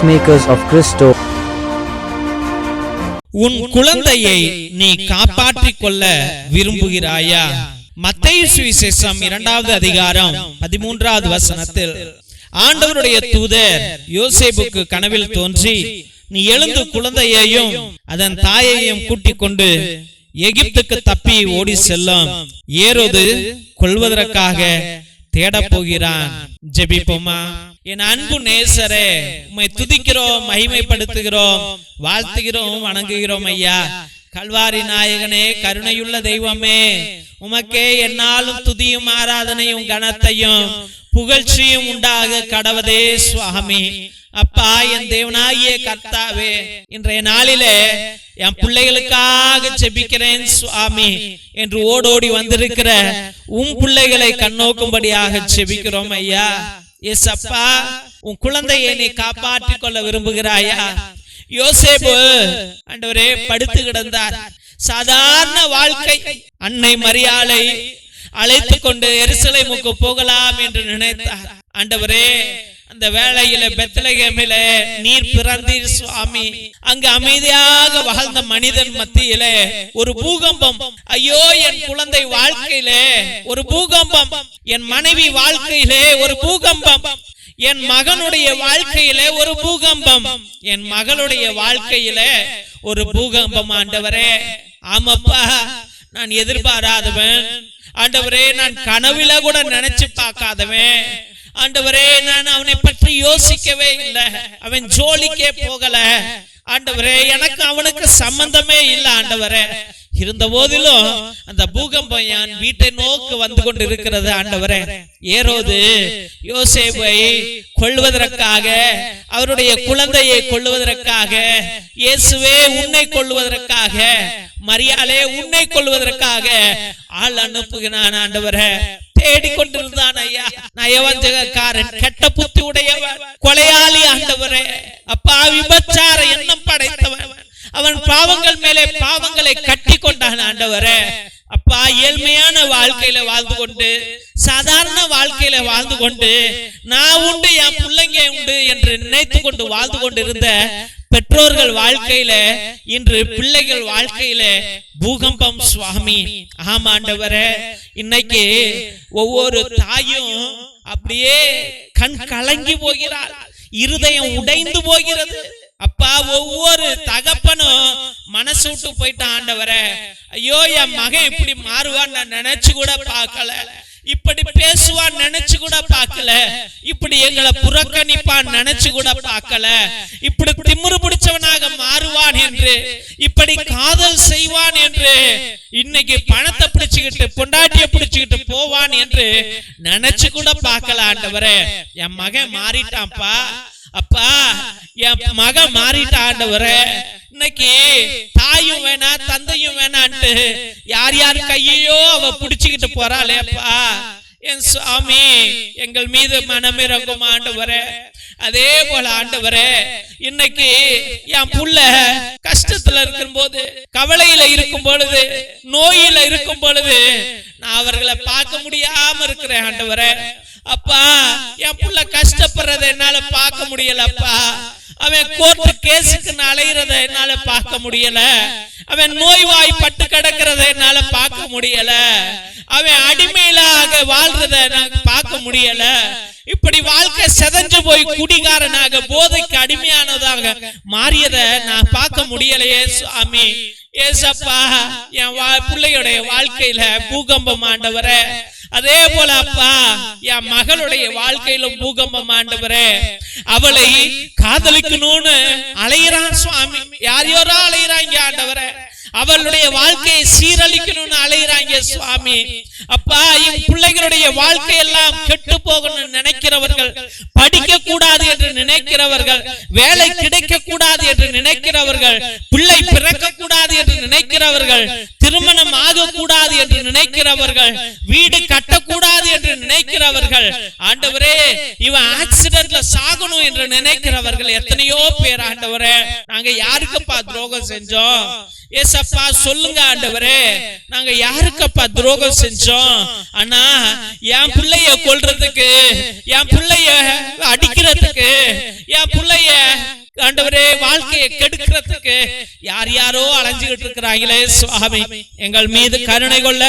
peacemakers of Christo. உன் குழந்தையை நீ காப்பாற்றிக் கொள்ள விரும்புகிறாயா? மத்திய சுவிசேஷம் இரண்டாவது அதிகாரம் பதிமூன்றாவது வசனத்தில் ஆண்டவருடைய தூதர் யோசேபுக்கு கனவில் தோன்றி நீ எழுந்து குழந்தையையும் அதன் தாயையும் கூட்டிக் கொண்டு எகிப்துக்கு தப்பி ஓடி செல்லும். ஏறோது கொள்வதற்காக தேடப் போகிறான். ஜெபிப்போமா? என் அன்பு நேசரே உம்மை துதிக்கிறோம் மகிமைப்படுத்துகிறோம் வாழ்த்துகிறோம் வணங்குகிறோம் ஐயா. கல்வாரி நாயகனே கருணையுள்ள தெய்வமே உமக்கே என்னாலும் துதியும் ஆராதனையும் கனத்தையும் புகழ்ச்சியும் உண்டாக கடவதே சுவாமி. அப்பா என் தேவனாகிய கர்த்தாவே இன்றைய நாளிலே என் பிள்ளைகளுக்காக ஜெபிக்கிறேன் சுவாமி என்று ஓடோடி வந்திருக்கிற உன் பிள்ளைகளை கண்ணோக்கும்படியாக ஜெபிக்கிறோம் ஐயா. எஸ் உன் குழந்தையை நீ காப்பாற்றிக் கொள்ள விரும்புகிறாயா? யோசேபு ஆண்டவரே படுத்து கிடந்தார். சாதாரண வாழ்க்கை அன்னை மரியாளை அழைத்து கொண்டு எரிசலை எருசலேமுக்கு போகலாம் என்று நினைத்தார். ஆண்டவரே அந்த வேளையில பெத்தலகமில நீர் பிறந்தீர் சுவாமி. அங்கு அமைதியாக வாழ்ந்த மனிதன் மத்தியில ஒரு பூகம்பம். ஐயோ என் குழந்தை வாழ்க்கையிலே ஒரு பூகம்பம். என் மனைவி வாழ்க்கையிலே ஒரு பூகம்பம். என் மகனுடைய வாழ்க்கையிலே ஒரு பூகம்பம். என் மகளுடைய வாழ்க்கையிலே ஒரு பூகம்பம் ஆண்டவரே. ஆமாப்பா நான் எதிர்பாராதவன். ஆண்டவரே நான் கனவுல கூட நினைச்சு பார்க்காதவன். ஆண்டவரே நான் அவனை பற்றி யோசிக்கவே இல்லை. அவன் ஜோலிக்கே போகல. ஆண்டவரே எனக்கு அவனுக்கு சம்பந்தமே இல்லை ஆண்டவரே. இருந்த போதிலும் அந்த பூகம்பம் என் வீட்டை நோக்கு வந்து கொண்டு இருக்கிறது ஆண்டவரே. ஏரோது யோசேபை கொள்வதற்காக அவருடைய குழந்தையை கொள்வதற்காக இயேசுவே உன்னை கொள்வதற்காக மரியாலே உன்னை கொள்வதற்காக ஆள் அனுப்புகிறான் ஆண்டவரே. தேடிக்கொண்டிருந்தான் ஐயா. நயவஞ்சகக்காரன் கெட்ட புத்தி உடையவன். கொலையாளி ஆண்டவரே. அப்பா விபச்சார எண்ணம் படைத்தவன். அவன் பாவங்கள் மேலே பாவங்களை கட்டி கொண்டான் ஆண்டவரே. அப்பா ஏழ்மையான வாழ்க்கையில வாழ்ந்து கொண்டு சாதாரண வாழ்க்கையில வாழ்ந்து கொண்டு நான் உண்டு என் பிள்ளைங்க உண்டு என்று நினைத்து கொண்டு வாழ்ந்து கொண்டிருந்த பெற்றோர்கள் வாழ்க்கையில இன்று பிள்ளைகள் வாழ்க்கையில பூகம்பம் சுவாமி. ஆமாண்டவர இன்னைக்கு ஒவ்வொரு தாயும் அப்படியே கண் கலங்கி போகிறாள். இருதயம் உடைந்து போகிறது. அப்பா ஒவ்வொரு தகப்பனும் மனசு விட்டு போயிட்டான் ஆண்டவர. ஐயோ என் மகன் இப்படி மாறுவான்னு நான் நினைச்சு கூட பார்க்கல. இப்படி பேசுவான் நினைச்சு கூட பார்க்கல. இப்படி எங்களை புறக்கணிப்பான் நினைச்சு கூட பார்க்கல. இப்படி திமிரு பிடிச்சவனாக மாறுவான் என்று இப்படி காதல் செய்வான் என்று இன்னைக்கு பணத்தை பிடிச்சுக்கிட்டு பொண்டாட்டிய பிடிச்சுக்கிட்டு போவான் என்று நினைச்சு கூட பார்க்கல ஆண்டவரே. என் மகன் மாறிட்டான்ப்பா. அப்பா என் மகன் மாறிட்ட ஆண்டவரே. இன்னைக்கு தாயும் வேணா தந்தையும் வேணான்ட்டு யார் யார் கையையோ அவ புடிச்சுக்கிட்டு போறாளேப்பா. என் சுவாமி எங்கள் மீது மனமிறங்கும் ஆண்டவரே. அதே போல ஆண்டவரே இன்னைக்கு என் புள்ள கஷ்டத்துல இருக்கும் போது கவலையில இருக்கும் பொழுது நோயில இருக்கும் பொழுது நான் அவர்களை பார்க்க முடியாம இருக்கிறேன் ஆண்டவரே. அப்பா என் புள்ள கஷ்டப்படுறத என்னால பார்க்க முடியலப்பா அவன் கோர்ட்டு கேஸுக்கு அலையிறத என்னால பார்க்க முடியல. அவன் நோய்வாய்ப்பட்டு கிடக்கிறத என்னால பார்க்க முடியல. அவன் அடிமையிலாக வாழ்றத நான் பார்க்க முடியல. இப்படி வாழ்க்கை செதஞ்சு போய் குடிகாரனாக போதைக்கு அடிமையானதாக மாறியதை நான் பார்க்க முடியலையே சுவாமி. ஏசப்பா என் பிள்ளையுடைய வாழ்க்கையில பூகம்பம் ஆண்டவரே. அதே போல அப்பா என் மகளுடைய வாழ்க்கையிலும் பூகம்பம் ஆண்டவரே. அவளை காதலிக்கணும்னு அலையிறான் சுவாமி. யார் யாரோ அலையிறாங்க ஆண்டவரே. அவளுடைய வாழ்க்கையை சீரழிக்கணும்னு அலையிறாங்க சுவாமி. அப்பா என் பிள்ளைகளுடைய வாழ்க்கையெல்லாம் கெட்டு போகணும்னு நினைக்கிறவர்கள் படிக்க கூடாது என்று நினைக்கிறவர்கள் வேலை கிடைக்க கூடாது என்று நினைக்கிறவர்கள் பிள்ளை பிறக்க கூடாது என்று நினைக்கிறவர்கள் திருமணம் ஆகக்கூடாது என்று நினைக்கிறவர்கள் வீடு கட்டக்கூடாது என்று நினைக்கிறவர்கள். ஆண்டவரே இவன் ஆக்சிடென்ட்ல சாகணும் என்று நினைக்கிறவர்கள் எத்தனையோ பேர் ஆண்டவரே. நாங்க யாருக்குப்பா துரோகம் செஞ்சோம்? ஏசப்பா சொல்லுங்க ஆண்டவரே. நாங்க யாருக்கப்பா துரோகம் செஞ்சோம்? ஆனா என் பிள்ளைய கொல்றதுக்கு என் பிள்ளைய அடிக்கிறதுக்கு என் பிள்ளைய ஆண்டவரே வாழ்க்கையை கெடுக்கிறதுக்கு யார் யாரோ அலைஞ்சுகிட்டு இருக்கிறாங்களே சுவாமி. எங்கள் மீது கருணை கொள்ள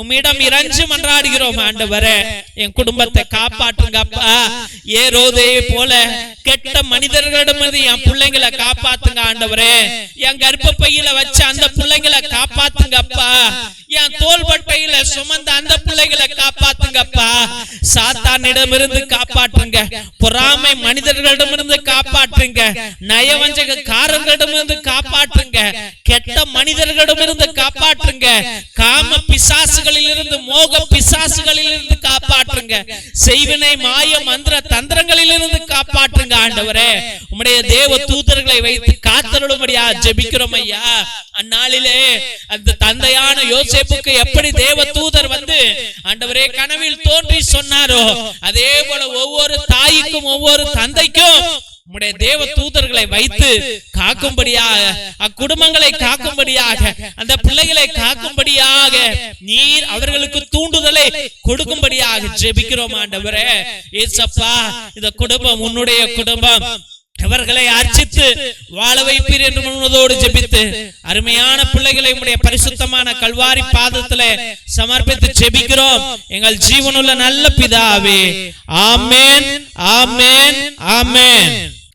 உம்மிடம் இறஞ்சு மன்றாடுகிறோம் ஆண்டவரே. என் குடும்பத்தை காப்பாற்றுங்க அப்பா ஏரோதே போல கெட்ட மனிதர்களிடமிருந்து என் பிள்ளைங்களை காப்பாத்துங்க ஆண்டவரே. என் கர்ப்பப்பையில வச்ச அந்த பிள்ளைங்களை காப்பாத்துங்க அப்பா என் தோள்பட்டையில சுமந்த அந்த பிள்ளைகளை காப்பாத்துங்கப்பா. சாத்தானிடமிருந்து காப்பாற்றுங்க. பொறாமை மனிதர்களிடமிருந்து காப்பாற்றுங்க. நயவஞ்சகக்காரர்களிடமிருந்து காப்பாற்றுங்க. கெட்ட மனிதர்களிடமிருந்து காப்பாற்றுங்க. காம பிசாசு மோக பிசாசுகளில் இருந்து காப்பாற்றுங்க. செய்வினை மாய மந்திர தந்திரங்களில் இருந்து காப்பாற்றுங்க ஆண்டவரே. உம்முடைய தேவ தூதர்களை வைத்து காத்தருளும்படியா ஜெபிக்கிறோம் ஐயா. அந்நாளிலே அந்த தந்தையான யோசேப்புக்கு எப்படி தேவ தூதர் வந்து ஆண்டவரே கனவில் தோன்றி சொன்னாரோ அதே போல ஒவ்வொரு தாய்க்கும் ஒவ்வொரு தந்தைக்கும் உம்முடைய தேவ தூதர்களை வைத்து காக்கும்படியாக அக்குடும்பங்களை காக்கும்படியாக அந்த பிள்ளைகளை காக்கும்படியாக நீர் அவர்களுக்கு தூண்டுதலை கொடுக்கும்படியாக ஜெபிக்கிறோம் ஆண்டவரே. ஏசப்பா இந்த குடும்பம் உன்னுடைய குடும்பம். அவர்களை அர்ச்சித்து வாழ வைப்பீர் என்று முன்னதோடு ஜெபித்து அருமையான பிள்ளைகளை உடைய பரிசுத்தமான கல்வாரி பாதத்துல சமர்ப்பித்து ஜெபிக்கிறோம். எங்கள் ஜீவனுள்ள நல்ல பிதாவே. ஆமேன் ஆமேன் ஆமேன்.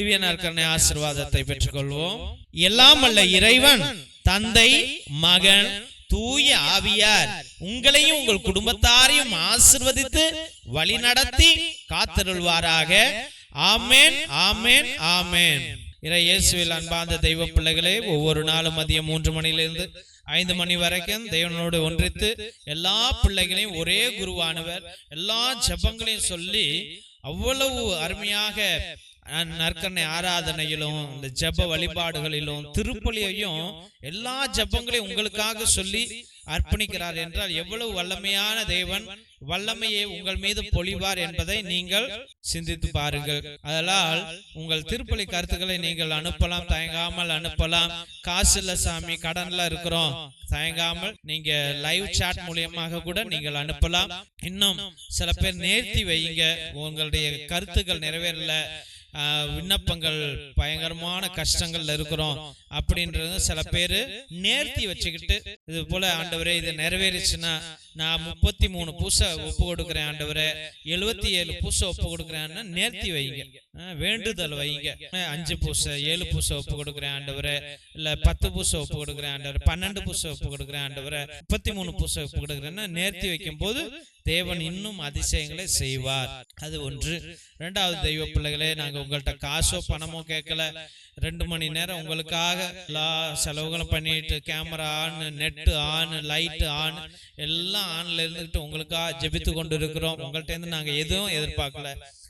திவ்ய நற்கரணை ஆசீர்வாதத்தை பெற்றுக்கொள்வோம். எல்லாம் அல்ல இறைவன் தந்தை மகன் தூய ஆவியார் உங்களையும் உங்கள் குடும்பத்தாரையும் ஆசிர்வதித்து வழி நடத்தி காத்தருள்வாராக. ஆமென் ஆமென் ஆமென் இறை இயேசுவில் அன்பார்ந்த தெய்வ பிள்ளைகளே ஒவ்வொரு நாளும் மதியம் மூன்று மணியிலிருந்து ஐந்து மணி வரைக்கும் தேவனோடு ஒன்றித்து எல்லா பிள்ளைகளையும் ஒரே குருவானவர். எல்லா ஜெபங்களையும் சொல்லி அவ்வளவு அருமையாக நற்கண்ணை ஆராதனையிலும் இந்த ஜெப வழிபாடுகளிலும் திருப்பலியையும் எல்லா ஜெபங்களையும் உங்களுக்காக சொல்லி அர்ப்பணிக்கிறார் என்றால் எவ்வளவு வல்லமையான தேவன் வல்லமையை உங்கள் மீது பொழிவார் என்பதை நீங்கள் சிந்தித்து பாருங்கள். அதனால் உங்கள் திருப்பலி கருத்துக்களை நீங்கள் அனுப்பலாம் தயங்காமல் அனுப்பலாம். காசு இல்ல சாமி கடன்ல இருக்கிறோம் தயங்காமல் நீங்க லைவ் சாட் மூலியமாக கூட நீங்கள் அனுப்பலாம். இன்னும் சில பேர் நேர்த்தி வையுங்க உங்களுடைய கருத்துக்கள் நிறைவேறல விண்ணப்பங்கள் பயங்கரமான கஷ்டங்கள்ல இருக்கிறோம் அப்படின்றது சில பேர் நேர்த்தி வச்சுக்கிட்டு இது போல ஆண்டவரே இது நிறைவேறிச்சுன்னா நான் முப்பத்தி மூணு பூசை ஒப்பு கொடுக்குறேன் ஆண்டவரே. எழுபத்தி ஏழு பூசை ஒப்பு கொடுக்குறேன்னு நேர்த்தி வைங்க. வேண்டுதல் வைங்க. அஞ்சு பூசை ஏழு பூசை ஒப்பு கொடுக்குறேன் ஆண்டவரே. இல்ல பத்து பூசை ஒப்பு கொடுக்குறேன் ஆண்டவர். பன்னெண்டு பூசை ஒப்பு கொடுக்குறேன் ஆண்டவரே. முப்பத்தி மூணு பூசை ஒப்பு கொடுக்குறேன்னு நேர்த்தி வைக்கும் போது தேவன் இன்னும் அதிசயங்களை செய்வார். அது ஒன்று. ரெண்டாவது தெய்வ பிள்ளைகளே நாங்க உங்கள்ட்ட காசோ பணமோ கேட்கல. ரெண்டு மணி நேரம் உங்களுக்காக எல்லா செலவுகளும் பண்ணிட்டு camera on net on light on எல்லாம் ஆன்ல இருந்துகிட்டு உங்களுக்காக ஜெபித்து கொண்டு இருக்கிறோம் உங்கள்ட்ட இருந்து நாங்க எதுவும் எதிர்பார்க்கல.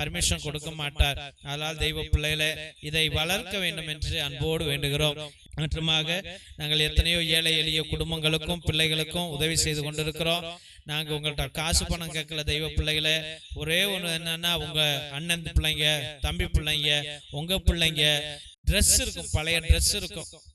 பர்மிஷன் கொடுக்க மாட்டார். அதனால் தெய்வ பிள்ளைகளே இதை வளர்க்க வேண்டும் என்று அன்போடு வேண்டுகிறோம். மற்றுமாக நாங்கள் எத்தனையோ ஏழை எளிய குடும்பங்களுக்கும் பிள்ளைகளுக்கும் உதவி செய்து கொண்டிருக்கிறோம். நாங்க உங்கள்ட்ட காசு பணம் கேட்கல தெய்வ பிள்ளைகளே. ஒரே ஒண்ணு என்னன்னா உங்க அண்ணன் பிள்ளைங்க தம்பி பிள்ளைங்க உங்க பிள்ளைங்க Dress இருக்கும் பழைய Dress இருக்கும்.